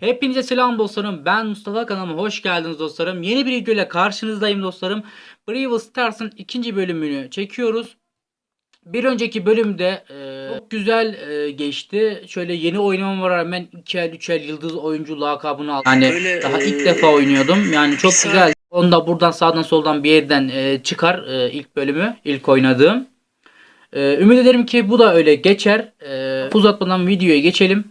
Hepinize selam dostlarım. Ben Mustafa kanalıma hoş geldiniz dostlarım. Yeni bir video ile karşınızdayım dostlarım. Brawl Stars'ın ikinci bölümünü çekiyoruz. Bir önceki bölümde e, çok güzel e, geçti. Şöyle yeni oynamama rağmen 2 el 3 el yıldız oyuncu lakabını aldım. Yani Böyle, daha e, ilk defa oynuyordum. Yani çok saat- güzel. Onu da buradan sağdan soldan bir yerden e, çıkar e, ilk bölümü. ilk oynadığım. E, ümit ederim ki bu da öyle geçer. E, uzatmadan videoya geçelim.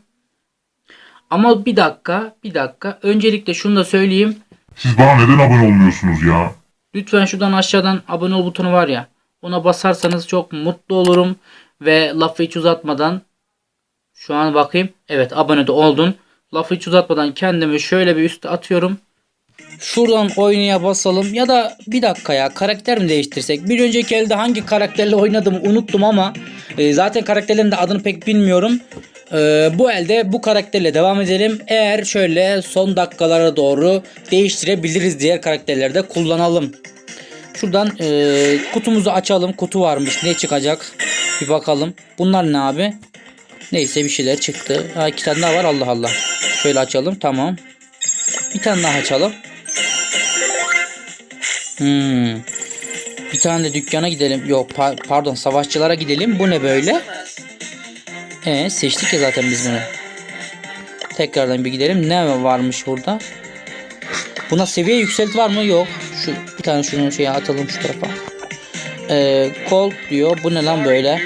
Ama bir dakika, bir dakika. Öncelikle şunu da söyleyeyim. Siz bana neden abone olmuyorsunuz ya? Lütfen şuradan aşağıdan abone ol butonu var ya. Ona basarsanız çok mutlu olurum. Ve lafı hiç uzatmadan şu an bakayım. Evet abone de oldun. Lafı hiç uzatmadan kendimi şöyle bir üste atıyorum. Şuradan oynaya basalım. Ya da bir dakika ya karakter mi değiştirsek? Bir önceki elde hangi karakterle oynadım unuttum ama e, zaten karakterlerin de adını pek bilmiyorum. E, bu elde bu karakterle devam edelim. Eğer şöyle son dakikalara doğru değiştirebiliriz diğer karakterleri de kullanalım. Şuradan e, kutumuzu açalım. Kutu varmış. Ne çıkacak? Bir bakalım. Bunlar ne abi? Neyse bir şeyler çıktı. Ha, iki tane daha var. Allah Allah. Şöyle açalım. Tamam. Bir tane daha açalım. Hmm. Bir tane de dükkana gidelim. Yok pa- pardon savaşçılara gidelim. Bu ne böyle? Ee, seçtik ya zaten biz bunu. Tekrardan bir gidelim. Ne varmış burada? Buna seviye yükselt var mı? Yok. Şu bir tane şunu şeye atalım şu tarafa. Ee, Colt diyor. Bu ne lan böyle?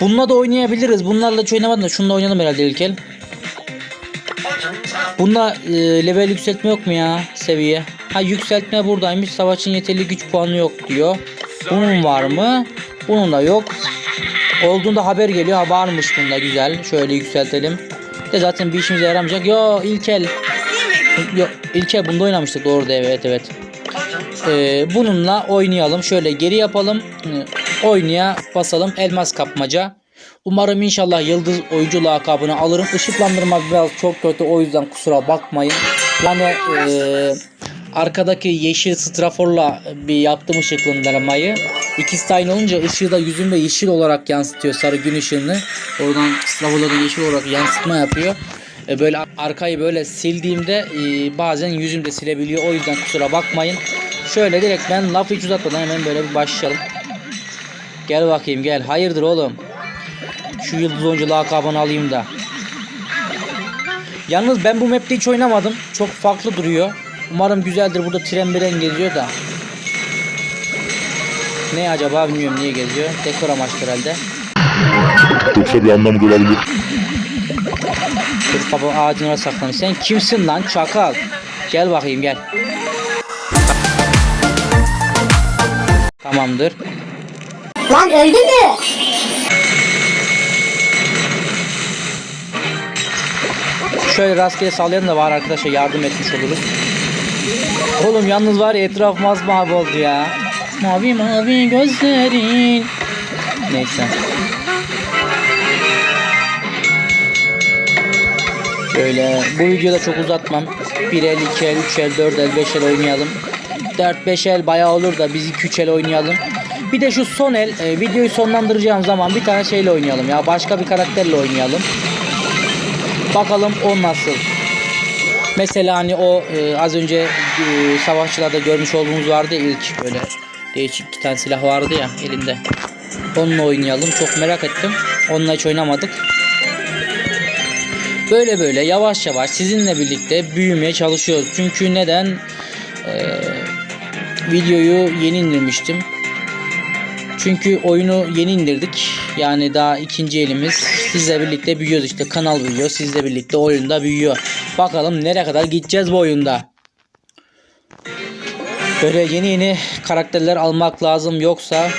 Bununla da oynayabiliriz. Bunlarla hiç oynamadım da şununla oynayalım herhalde ilk el. Bunda e, level yükseltme yok mu ya seviye? Ha yükseltme buradaymış. Savaşın yeterli güç puanı yok diyor. Bunun var mı? Bunun da yok. Olduğunda haber geliyor. Ha varmış bunda güzel. Şöyle yükseltelim. De zaten bir işimize yaramayacak. Yo ilkel. Yok ilkel bunda oynamıştık doğru da evet evet. Ee, bununla oynayalım. Şöyle geri yapalım. Ee, Oynaya basalım. Elmas kapmaca. Umarım inşallah yıldız oyuncu lakabını alırım. Işıklandırma biraz çok kötü o yüzden kusura bakmayın. Yani ee, arkadaki yeşil straforla bir yaptım ışıklandırmayı. İkisi aynı olunca ışığı da yüzümde yeşil olarak yansıtıyor sarı gün ışığını. Oradan straforlardan yeşil olarak yansıtma yapıyor. E, böyle arkayı böyle sildiğimde e, bazen yüzümde silebiliyor. O yüzden kusura bakmayın. Şöyle direkt ben lafı hiç uzatmadan hemen böyle bir başlayalım. Gel bakayım gel. Hayırdır oğlum? Şu yıldız oyuncu lakabını alayım da. Yalnız ben bu map'te hiç oynamadım. Çok farklı duruyor. Umarım güzeldir. Burada tren biren geziyor da. Ne acaba bilmiyorum niye geziyor. Dekor amaçlı herhalde. Yoksa bir anlamı da olabilir. Dur baba ağacına saklanmış. Sen kimsin lan çakal? Gel bakayım gel. Tamamdır. Lan öldü mü? Şöyle rastgele sallayan da var arkadaşlar yardım etmiş oluruz. Oğlum yalnız var ya etraf masmavi oldu ya. Mavi mavi gözlerin. Neyse. Şöyle bu videoda çok uzatmam. 1 el, 2 el, 3 el, 4 el, 5 el oynayalım. 4-5 el bayağı olur da biz 2-3 el oynayalım. Bir de şu son el e, videoyu sonlandıracağım zaman bir tane şeyle oynayalım ya. Başka bir karakterle oynayalım. Bakalım o nasıl. Mesela hani o e, az önce e, savaşçılarda görmüş olduğumuz vardı ilk böyle değişik iki tane silah vardı ya elinde. Onunla oynayalım. Çok merak ettim. Onunla hiç oynamadık. Böyle böyle yavaş yavaş sizinle birlikte büyümeye çalışıyoruz. Çünkü neden? E, videoyu yeni indirmiştim. Çünkü oyunu yeni indirdik. Yani daha ikinci elimiz. Sizle birlikte büyüyoruz işte. Kanal büyüyor. Sizle birlikte oyunda büyüyor. Bakalım nereye kadar gideceğiz bu oyunda. Böyle yeni yeni karakterler almak lazım. Yoksa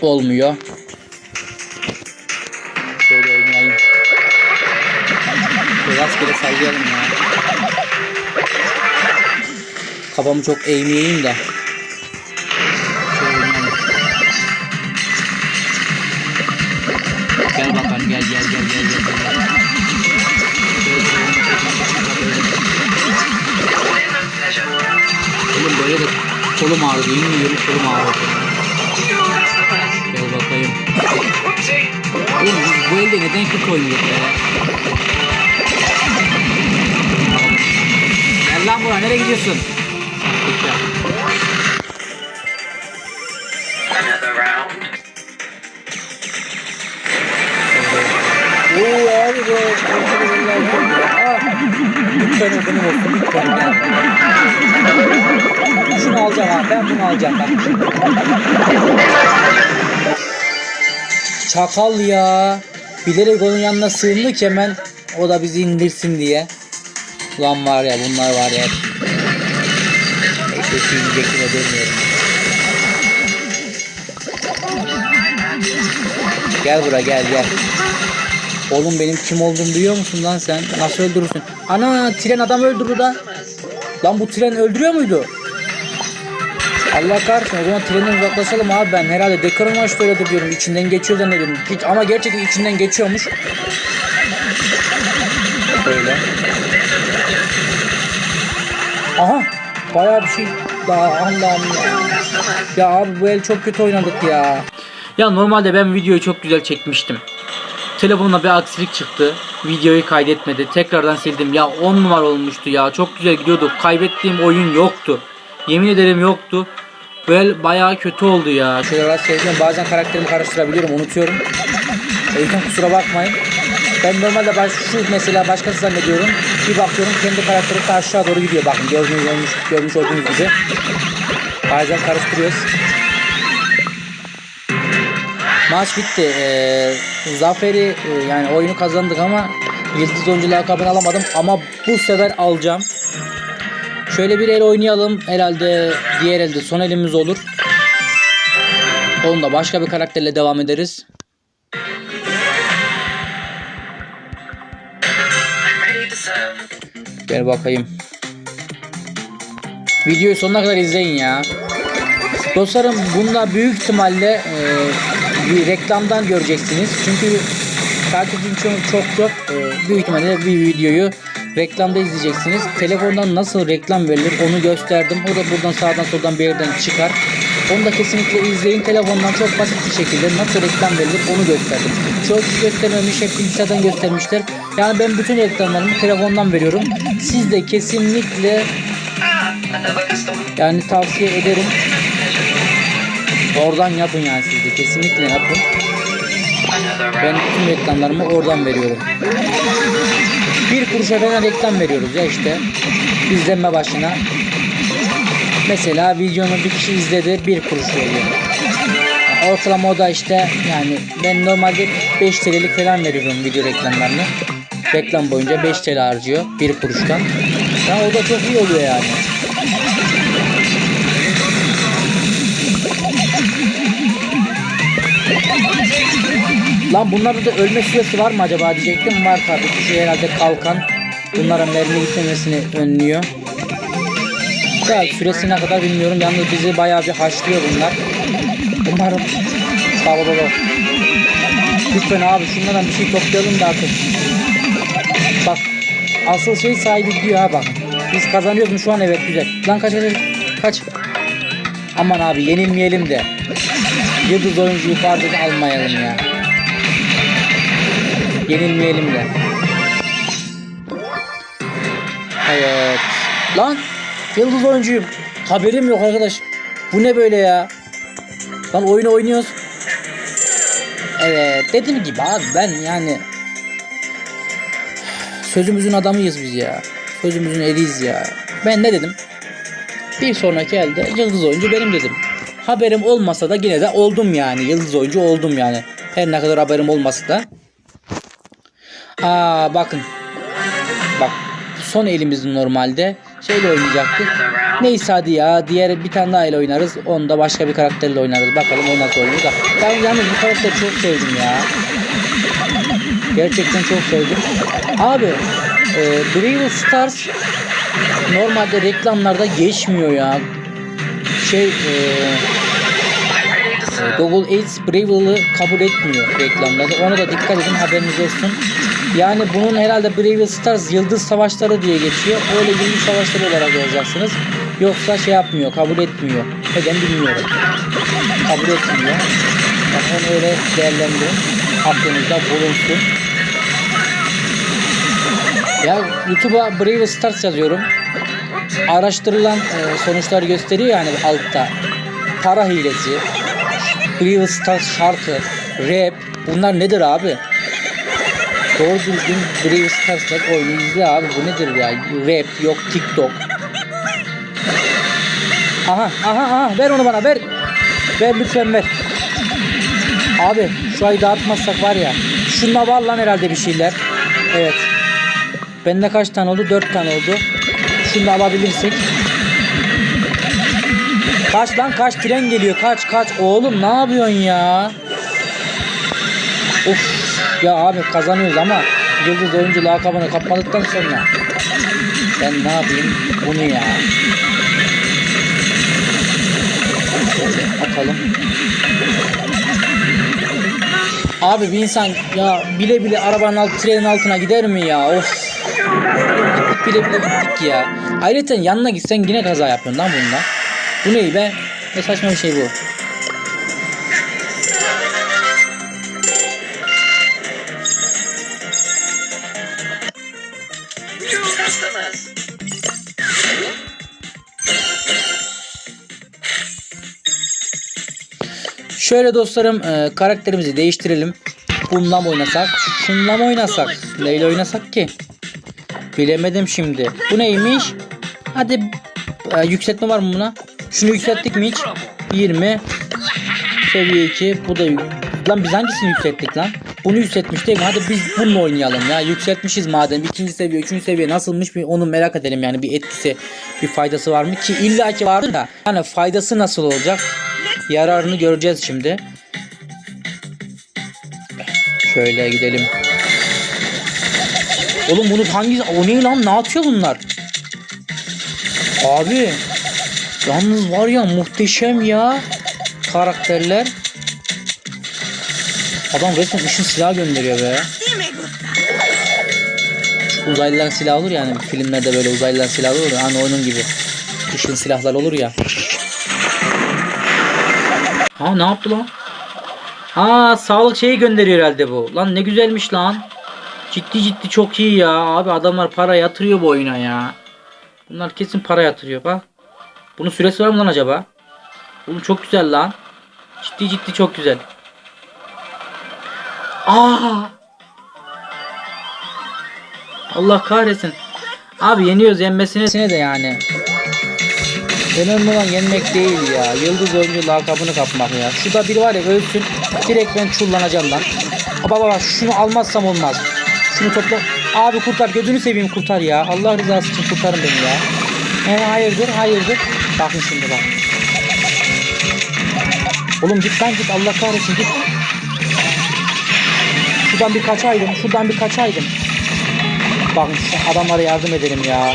olmuyor. Şöyle oynayayım. Rastgele sallayalım ya. Kafamı çok eğmeyeyim de. Gel bakalım gel gel gel gel gel. kolum ağrıdı. Yemin ediyorum kolum ağrıdı. Gel bakayım. Oğlum bu, elde neden kötü oynuyor be? Gel lan buraya nereye gidiyorsun? Oo abi bu. Lütfen benim olsun. Lütfen gel. Şunu alacağım abi. Ben bunu alacağım bak. Çakal ya. Bilerek onun yanına sığındı ki hemen o da bizi indirsin diye. Ulan var ya bunlar var ya. Eşeği inecekine dönmüyorum. Gel buraya gel gel. Oğlum benim kim olduğumu biliyor musun lan sen? Nasıl öldürürsün? Ana tren adam öldürdü da. Lan bu tren öldürüyor muydu? Allah kahretsin o zaman trenden uzaklaşalım abi. Ben herhalde dekor amaçlı öyle diyorum. İçinden geçiyor zannediyorum. Hiç, ama gerçekten içinden geçiyormuş. Böyle. Aha bayağı bir şey. Daha Allah'ım ya. Ya abi bu el çok kötü oynadık ya. Ya normalde ben videoyu çok güzel çekmiştim Telefonuma bir aksilik çıktı. Videoyu kaydetmedi. Tekrardan sildim. Ya 10 numara olmuştu ya. Çok güzel gidiyordu. Kaybettiğim oyun yoktu. Yemin ederim yoktu. Böyle bayağı kötü oldu ya. Şöyle rast gelirken bazen karakterimi karıştırabiliyorum. Unutuyorum. O kusura bakmayın. Ben normalde baş, şu mesela başkası zannediyorum. Bir bakıyorum kendi karakteri de aşağı doğru gidiyor. Bakın gördüğünüz görmüş, görmüş olduğunuz gibi. Bazen karıştırıyoruz. Maç bitti. Ee, zaferi e, yani oyunu kazandık ama Yıldız oyuncu lakabını alamadım ama bu sefer alacağım. Şöyle bir el oynayalım. Herhalde diğer elde son elimiz olur. Onunla başka bir karakterle devam ederiz. Gel bakayım. Videoyu sonuna kadar izleyin ya. Dostlarım bunda büyük ihtimalle e, bir reklamdan göreceksiniz. Çünkü takipçim çok çok çok e, büyük ihtimalle bir videoyu reklamda izleyeceksiniz. Telefondan nasıl reklam verilir onu gösterdim. O da buradan sağdan soldan bir yerden çıkar. Onu da kesinlikle izleyin. Telefondan çok basit bir şekilde nasıl reklam verilir onu gösterdim. Çok kişi göstermemiş, hep bilgisayardan göstermişler. Yani ben bütün reklamlarımı telefondan veriyorum. Siz de kesinlikle customer. yani tavsiye ederim. Oradan yapın yani siz de kesinlikle yapın. Ben bütün reklamlarımı oradan veriyorum. Bir kuruşa falan reklam veriyoruz ya işte. İzlenme başına. Mesela videonu bir kişi izledi bir kuruş veriyor. Ortalama o da işte yani ben normalde 5 TL'lik falan veriyorum video reklamlarını. Reklam boyunca 5 TL harcıyor bir kuruştan. Ya o da çok iyi oluyor yani. Lan bunlarda da ölme süresi var mı acaba diyecektim. Var tabii ki şu herhalde kalkan. Bunların mermi gitmemesini önlüyor. Ya süresi ne kadar bilmiyorum. Yalnız bizi bayağı bir haşlıyor bunlar. Umarım. Baba baba. Lütfen abi şunlardan bir şey toplayalım da artık. Bak. Asıl şey sahibi diyor ha bak. Biz kazanıyoruz mu şu an evet güzel. Lan kaç kaç kaç. Aman abi yenilmeyelim de. Yıldız oyuncuyu fazla almayalım ya. Yenilmeyelim de. Evet. Lan yıldız oyuncuyum. Haberim yok arkadaş. Bu ne böyle ya? Lan oyunu oynuyoruz. Evet dediğim gibi abi ben yani sözümüzün adamıyız biz ya. Sözümüzün eriyiz ya. Ben ne dedim? Bir sonraki elde yıldız oyuncu benim dedim. Haberim olmasa da yine de oldum yani. Yıldız oyuncu oldum yani. Her ne kadar haberim olmasa da. Aa bakın. Bak son elimizde normalde şeyle oynayacaktık. Neyse hadi ya diğer bir tane daha ile oynarız. Onu da başka bir karakterle oynarız. Bakalım o nasıl oynuyor da. Ben yalnız bu karakteri çok sevdim ya. Gerçekten çok sevdim. Abi e, Brawl Stars normalde reklamlarda geçmiyor ya. Şey e. Google Ads Bravely kabul etmiyor reklamlarda. Ona da dikkat edin haberiniz olsun. Yani bunun herhalde Brawl Stars Yıldız Savaşları diye geçiyor. Öyle Yıldız Savaşları olarak yazacaksınız. Yoksa şey yapmıyor, kabul etmiyor. Neden bilmiyorum. Kabul etmiyor. Onu öyle değerlendirin. Aklınızda bulunsun. Ya YouTube'a Brawl Stars yazıyorum. araştırılan e, sonuçlar gösteriyor yani altta. Para hilesi, Brawl Stars şarkı, rap bunlar nedir abi? Doğru düzgün Brawl Stars'ta oyunu izle abi bu nedir ya? Rap yok TikTok. Aha aha aha ver onu bana ver. Ver lütfen ver. Abi şu ayı dağıtmazsak var ya. Şununla var lan herhalde bir şeyler. Evet. Bende kaç tane oldu? 4 tane oldu. Şunu alabilirsek. Kaç lan kaç tren geliyor kaç kaç. Oğlum ne yapıyorsun ya? Of ya abi kazanıyoruz ama yıldız oyuncu lakabını kapmadıktan sonra ben ne yapayım bunu ya. Şöyle atalım. Abi bir insan ya bile bile arabanın alt trenin altına gider mi ya? Of. Gittik bile bile gittik ya. Ayrıca yanına gitsen yine kaza yapıyorsun lan bununla. Bu ne be? Ne saçma bir şey bu. Customers. Şöyle dostlarım e, karakterimizi değiştirelim. Bununla mı oynasak? Şununla mı oynasak? Neyle oynasak ki? Bilemedim şimdi. Bu neymiş? Hadi e, yükseltme var mı buna? Şunu yükselttik mi hiç? 20 seviye 2 bu da Lan biz hangisini yükselttik lan? Bunu yükseltmiş değil mi? Hadi biz bununla oynayalım ya. Yükseltmişiz madem. ikinci seviye, üçüncü seviye nasılmış bir onu merak edelim yani. Bir etkisi, bir faydası var mı? Ki illaki vardır da. Hani faydası nasıl olacak? Yararını göreceğiz şimdi. Şöyle gidelim. Oğlum bunu hangi... O ne lan? Ne atıyor bunlar? Abi. Yalnız var ya muhteşem ya. Karakterler. Adam resmen ışın silah gönderiyor be. Şu Uzaylıların silahı olur yani filmlerde böyle uzaylıların silahı olur ya. Hani onun gibi. Işın silahlar olur ya. Ha ne yaptı lan? Ha sağlık şeyi gönderiyor herhalde bu. Lan ne güzelmiş lan. Ciddi ciddi çok iyi ya. Abi adamlar para yatırıyor bu oyuna ya. Bunlar kesin para yatırıyor bak. Bunun süresi var mı lan acaba? Oğlum çok güzel lan. Ciddi ciddi çok güzel. Aa! Allah kahretsin. Abi yeniyoruz yenmesine de yani. Önemli olan yenmek değil ya. Yıldız oyuncu lakabını kapmak ya. Şurada biri var ya ölsün. Direkt ben çullanacağım lan. Baba baba şunu almazsam olmaz. Şunu topla. Abi kurtar gözünü seveyim kurtar ya. Allah rızası için kurtarın beni ya. He hayırdır hayırdır. Bakın şimdi bak. Oğlum git lan git Allah kahretsin git. Şuradan bir kaçaydım. Şuradan bir kaçaydım. Bakın şu adamlara yardım edelim ya.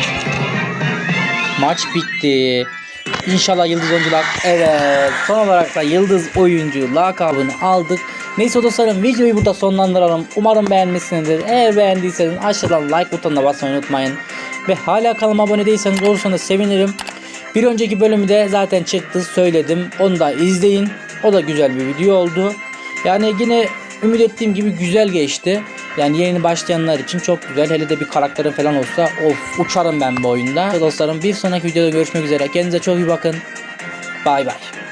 Maç bitti. İnşallah yıldız oyuncular. Evet. Son olarak da yıldız oyuncu lakabını aldık. Neyse dostlarım videoyu burada sonlandıralım. Umarım beğenmişsinizdir. Eğer beğendiyseniz aşağıdan like butonuna basmayı unutmayın. Ve hala kanalıma abone değilseniz olursanız sevinirim. Bir önceki bölümü de zaten çıktı söyledim. Onu da izleyin. O da güzel bir video oldu. Yani yine ümit ettiğim gibi güzel geçti. Yani yeni başlayanlar için çok güzel. Hele de bir karakterin falan olsa of uçarım ben bu oyunda. Dostlarım bir sonraki videoda görüşmek üzere. Kendinize çok iyi bakın. Bay bay.